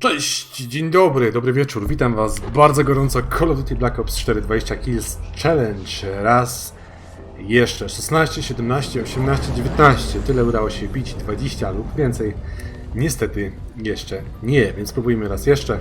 Cześć, dzień dobry, dobry wieczór, witam was bardzo gorąco Call of Duty Black Ops 4 20 Kills Challenge. Raz jeszcze 16, 17, 18, 19 tyle udało się bić, 20 lub więcej. Niestety jeszcze nie, więc spróbujmy raz jeszcze.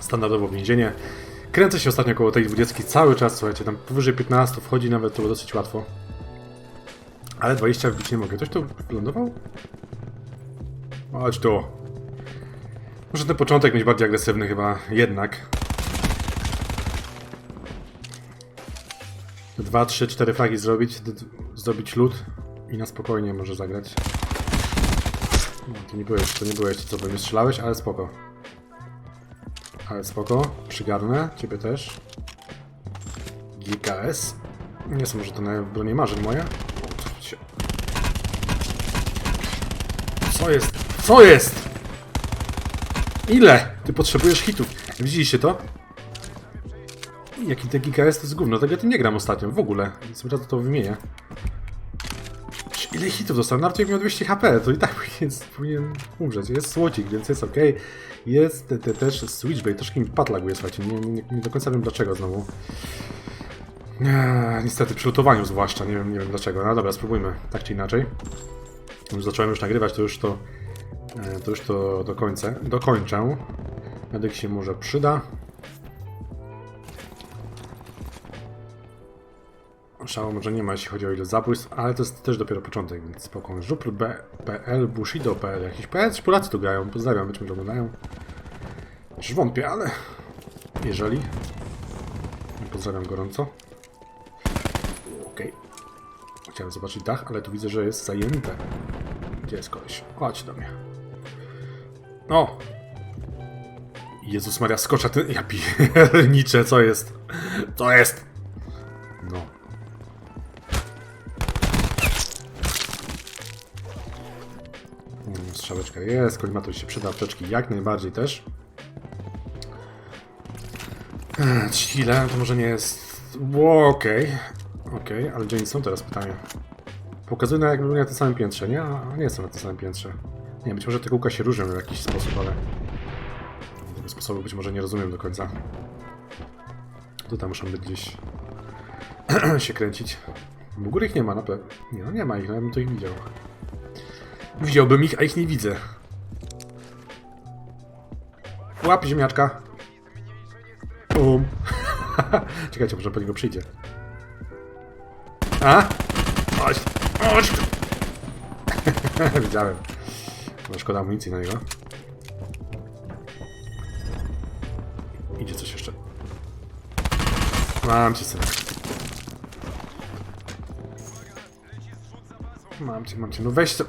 Standardowo więzienie. Kręcę się ostatnio około tej 20 cały czas, słuchajcie, tam powyżej 15 wchodzi nawet, to dosyć łatwo. Ale 20 wbić nie mogę, ktoś tu wylądował? Chodź tu Muszę ten początek mieć bardziej agresywny chyba, jednak. Dwa, trzy, cztery fragi zrobić, zrobić lód i na spokojnie może zagrać. To nie jeszcze, to nie jeszcze co by mnie strzelałeś, ale spoko. Ale spoko, przygarnę, ciebie też. GKS. Nie są może to na bronie marzeń moje. Co jest? Co jest? Ile? Ty potrzebujesz hitów. Widzieliście to? Jaki te GKS to jest gówno, tego ja tym nie gram ostatnio, w ogóle. Więc razu to wymienię. Ile hitów dostałem? Nawet jak miał 200 HP, to i tak powinien, powinien umrzeć. Jest słodzik, więc jest ok. Jest te, te też switchblade, troszkę mi pad laguje, słuchajcie. Nie, nie, nie do końca wiem dlaczego znowu. Eee, niestety przy lutowaniu zwłaszcza, nie wiem, nie wiem dlaczego. No dobra, spróbujmy, tak czy inaczej. Już zacząłem już nagrywać, to już to To już to do końca, dokończę. Medyk się może przyda. Szału może nie ma, jeśli chodzi o ile zabójstw, ale to jest też dopiero początek, więc spokojnie. Żupl BPL, Bushido.pl, jakiś PS, Polacy tu grają, pozdrawiam, być może oglądają. Już wątpię, ale jeżeli. Pozdrawiam gorąco. Okej. Chciałem zobaczyć dach, ale tu widzę, że jest zajęte. Gdzie jest koleś? Chodź do mnie. O! Jezus Maria, skocza ten... Ja pierniczę, co jest? Co jest? No. Mm, Strzałeczka jest, kolimator się przyda, apteczki jak najbardziej też. Eee, Chile, to może nie jest... Okej, okej, ale gdzie oni są teraz pytanie? Pokazuje na byli na tym samym piętrze, nie? A nie są na tym samym piętrze. Nie być może te kółka się różnią w jakiś sposób, ale... Tego sposobu być może nie rozumiem do końca. Tutaj muszą być gdzieś... się kręcić. U góry ich nie ma na pewno. Nie, no nie ma ich, no ja bym to ich widział. Widziałbym ich, a ich nie widzę. Łap ziemniaczka. Um. Czekajcie, może po niego przyjdzie. A? Chodź, chodź! Widziałem. No szkoda amunicji na niego. Idzie coś jeszcze. Mam cię, synek. Mam cię, mam cię. No weź to.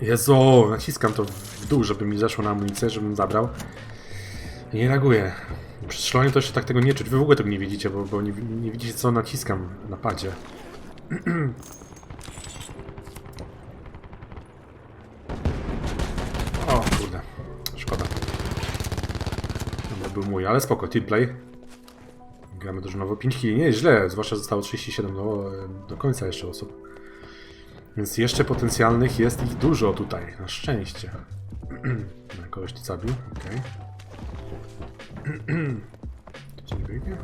Jezu, naciskam to w dół, żeby mi zeszło na amunicję, żebym zabrał. Nie reaguję. Przy strzelaniu to jeszcze tak tego nie czuć. Wy w ogóle tego nie widzicie, bo, bo nie, nie widzicie co naciskam na padzie. Był mój, ale spoko, teamplay. Gramy dużo nowo. 5 killi, nie źle, zwłaszcza zostało 37 do, do końca jeszcze osób. Więc jeszcze potencjalnych jest ich dużo tutaj, na szczęście. Na kogoś tu zabił, okej. Nie biegnie?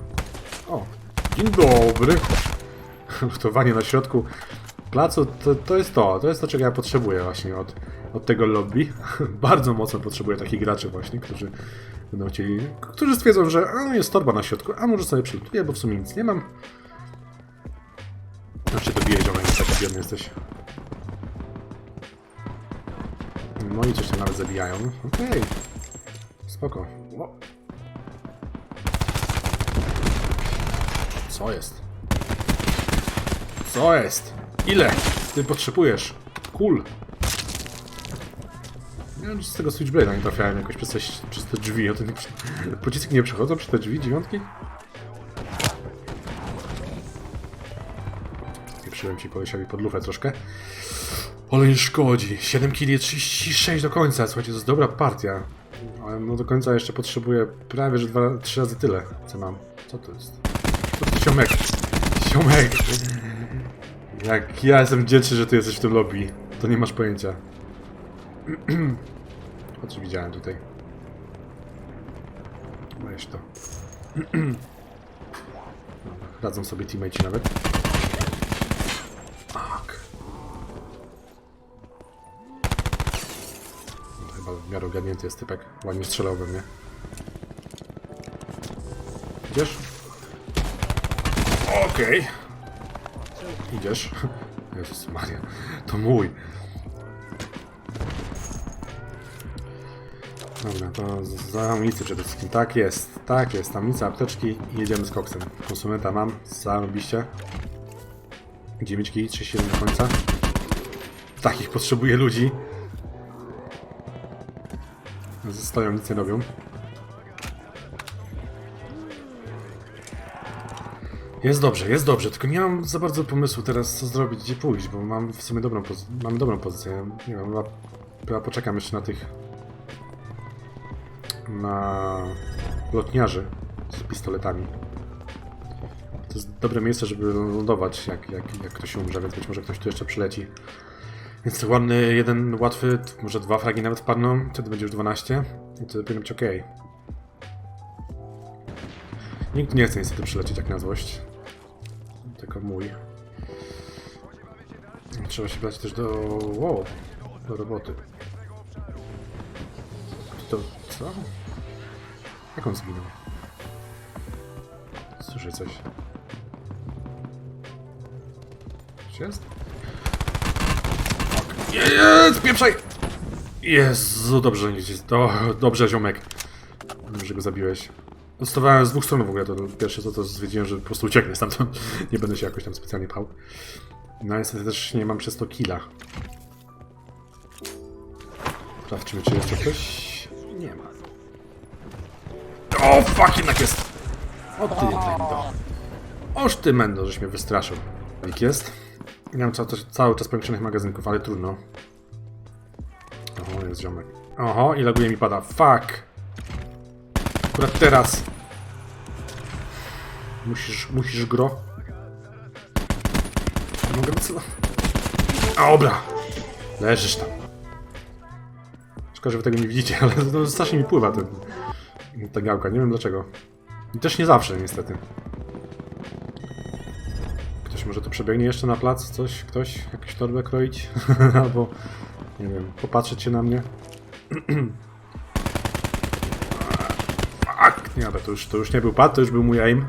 O, dzień dobry. Lutowanie na środku placu to, to jest to, to jest to, czego ja potrzebuję właśnie od, od tego lobby. Bardzo mocno potrzebuję takich graczy właśnie, którzy będą chcieli, którzy stwierdzą, że a, jest torba na środku, a może sobie przylutuję, bo w sumie nic nie mam. Znaczy dobiję ziomek, taki biedny jesteś. No i coś tam nawet zabijają. Okej. Spoko. O. Co jest? Co jest? Ile? Ty potrzebujesz? Cool. Ja już z tego Switchblade'a nie trafiałem jakoś przez te, przez te drzwi. Nie, pociski nie przechodzą przez te drzwi, dziewiątki? Pieprzyłem ci kolesiowi pod lufę troszkę. Ale nie szkodzi. 7 kg 36 do końca. Słuchajcie, to jest dobra partia. Ale no do końca jeszcze potrzebuję prawie że 2-3 razy tyle, co mam. Co to jest? To jest siomek. Siomek. Jak ja jestem wdzięczny, że ty jesteś w tym lobby. To nie masz pojęcia. O co widziałem tutaj? Weź to. Dobra, Radzą sobie teammate'i nawet. Tak. No, Chyba w miarę ogarnięty jest typek. Ładnie strzelał we mnie. Idziesz? Okej. Idziesz? Jezus Maria. To mój. Dobra, to za amunicję przede wszystkim. Tak jest, tak jest. Amunicja, apteczki i jedziemy z koksem. Konsumenta mam, zarobiście. 9 kg, 37 do końca. Takich potrzebuję ludzi. Stoją, nic nie robią. Jest dobrze, jest dobrze, tylko nie mam za bardzo pomysłu teraz co zrobić, gdzie pójść, bo mam w sumie dobrą, mam dobrą pozycję. Nie wiem, chyba, chyba poczekam jeszcze na tych na lotniarzy z pistoletami. To jest dobre miejsce, żeby lądować, jak, jak, jak ktoś umrze, więc być może ktoś tu jeszcze przyleci. Więc ładny, jeden łatwy, może dwa fragi nawet padną, wtedy będzie już 12 i to powinno być ok. Nikt nie chce niestety przylecieć jak na złość. Tylko mój. Trzeba się brać też do... Wow, do roboty. To co? Jak on zginął? Słyszę coś. Coś jest? Jest! Pieprzaj! Jezu, dobrze. Do, dobrze, ziomek. Dobrze, go zabiłeś. Dostawałem z dwóch stron w ogóle, to pierwsze co to stwierdziłem, że po prostu ucieknę stamtąd. Nie będę się jakoś tam specjalnie pał. No niestety też nie mam przez to killa. Sprawdźmy, czy jeszcze ktoś... Nie ma. O, fuck, jednak jest! O ty mendo. Oż ty mendo, żeś mnie wystraszył. Jak jest? Mam cały, cały czas powiększonych magazynków, ale trudno. Oho, jest ziomek. Oho, i laguje mi pada. Fuck! Akurat teraz. Musisz, musisz gro. Mogę? A, Dobra! Leżysz tam. Szkoda, że wy tego nie widzicie, ale to strasznie mi pływa ten, ta gałka. Nie wiem dlaczego. I też nie zawsze, niestety. Ktoś może tu przebiegnie jeszcze na plac? Coś? Ktoś? Jakąś torbę kroić? Albo, nie wiem, popatrzeć się na mnie? Fuck! Nie, dobra, to już, to już nie był pad, to już był mój aim.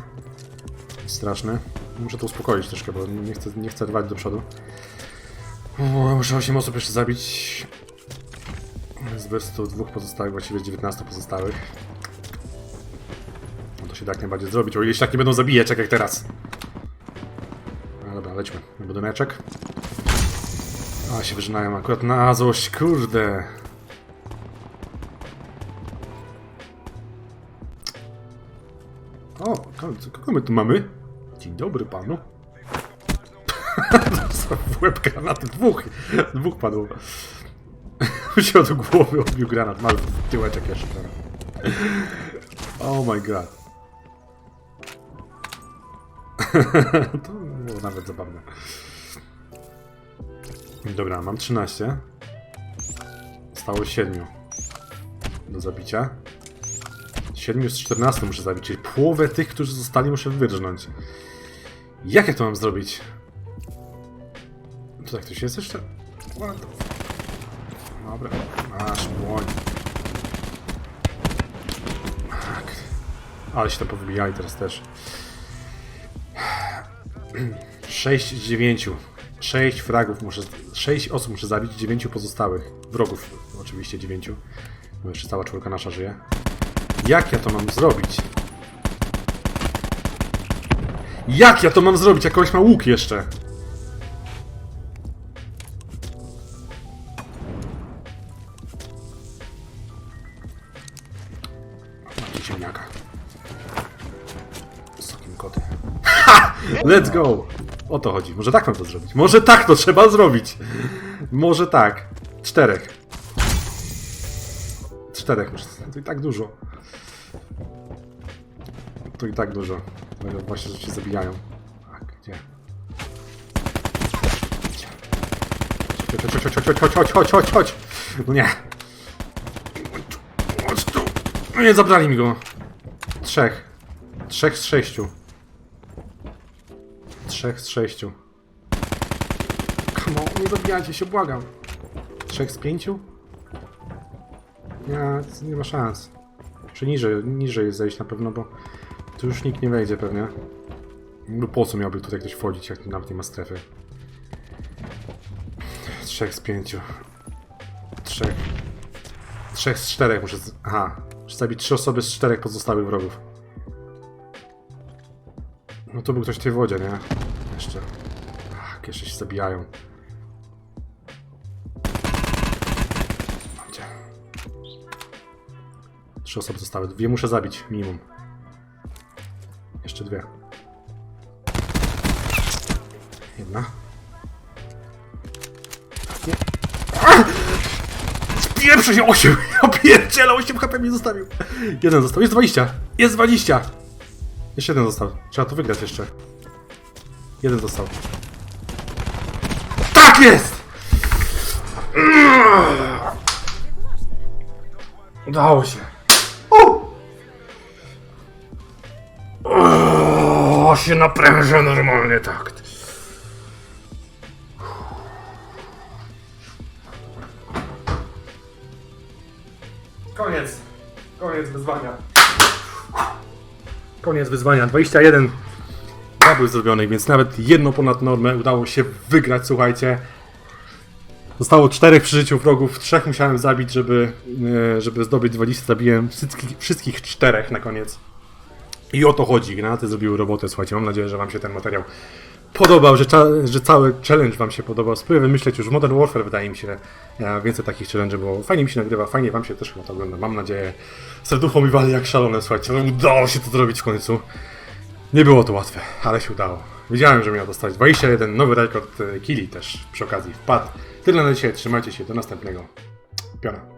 Straszny. Muszę to uspokoić troszkę, bo nie chcę, nie chcę rwać do przodu. Muszę 8 osób jeszcze zabić. Z 22 pozostałych, właściwie z 19 pozostałych. Się da jak najbardziej zrobić, o ile się tak nie będą zabijać, jak jak teraz. Dobra, lećmy na budyneczek. A, się wyżynają akurat na złość, kurde. O, kogo, my tu mamy? Dzień dobry panu. W łeb granaty, dwóch, dwóch padło. się od głowy odbił granat, mały tyłeczek jeszcze. Oh my god. to było nawet zabawne. Dobra, mam 13. Stało 7 do zabicia. 7 z 14 muszę zabić, czyli połowę tych, którzy zostali muszę wyrżnąć. Jak ja to mam zrobić? Tutaj ktoś jest jeszcze? Dobra, masz błoń. Ale się to powybijali teraz też. 6 z 9. 6 fragów muszę. 6 osób muszę zabić, 9 pozostałych. Wrogów, oczywiście 9. Bo jeszcze cała czwórka nasza żyje. Jak ja to mam zrobić? Jak ja to mam zrobić? Jak kogoś ma łuk jeszcze? Let's go! O to chodzi. Może tak mam to zrobić. Może tak to trzeba zrobić. Może tak. Czterech. Czterech muszę. To i tak dużo. To i tak dużo. No właśnie, że się zabijają. Tak, gdzie? Chodź, chodź, chodź, chodź, chodź, chodź, chodź, chodź. No nie. Nie, zabrali mi go. Trzech. Trzech z sześciu. Trzech z sześciu. Come on, nie zabijajcie się, błagam. Trzech z pięciu? Nie, nie ma szans. Czy niżej, niżej zejść na pewno, bo tu już nikt nie wejdzie pewnie. No po co miałby tutaj ktoś wchodzić, jak tu nawet nie ma strefy? Trzech z pięciu. Trzech. Trzech z czterech muszę... Z... Aha. Muszę zabić trzy osoby z czterech pozostałych wrogów. No to był ktoś w tej wodzie, nie? Jeszcze. Ach, jeszcze się zabijają. Gdzie? Trzy osoby zostały. Dwie muszę zabić, minimum. Jeszcze dwie. Jedna. Nie. Pierwszy się 8! Ja pierdzielę, 8 HP mi zostawił. Jeden został, jest 20! Jest 20! Jeszcze jeden został. Trzeba to wygrać jeszcze. Jeden został. Tak jest! Udało się. O! Się napręża normalnie tak. Koniec. Koniec wyzwania. Koniec wyzwania. 21 zabójstw zrobionych, więc nawet jedno ponad normę udało się wygrać, słuchajcie. Zostało czterech przy życiu wrogów, trzech musiałem zabić, żeby, e, żeby zdobyć 20. Zabiłem wszystkich, wszystkich czterech na koniec. I o to chodzi. Granaty zrobiły robotę, słuchajcie. Mam nadzieję, że Wam się ten materiał podobał, że, że cały challenge Wam się podobał. Spróbuję wymyśleć już Modern Warfare, wydaje mi się, e, więcej takich challenge, bo fajnie mi się nagrywa, fajnie Wam się też chyba to ogląda. Mam nadzieję. Serducho mi wali jak szalone, słuchajcie. No, udało się to zrobić w końcu. Nie było to łatwe, ale się udało. Wiedziałem, że miał dostać 21, nowy rekord e, killi też przy okazji wpadł. Tyle na dzisiaj, trzymajcie się, do następnego. Piona.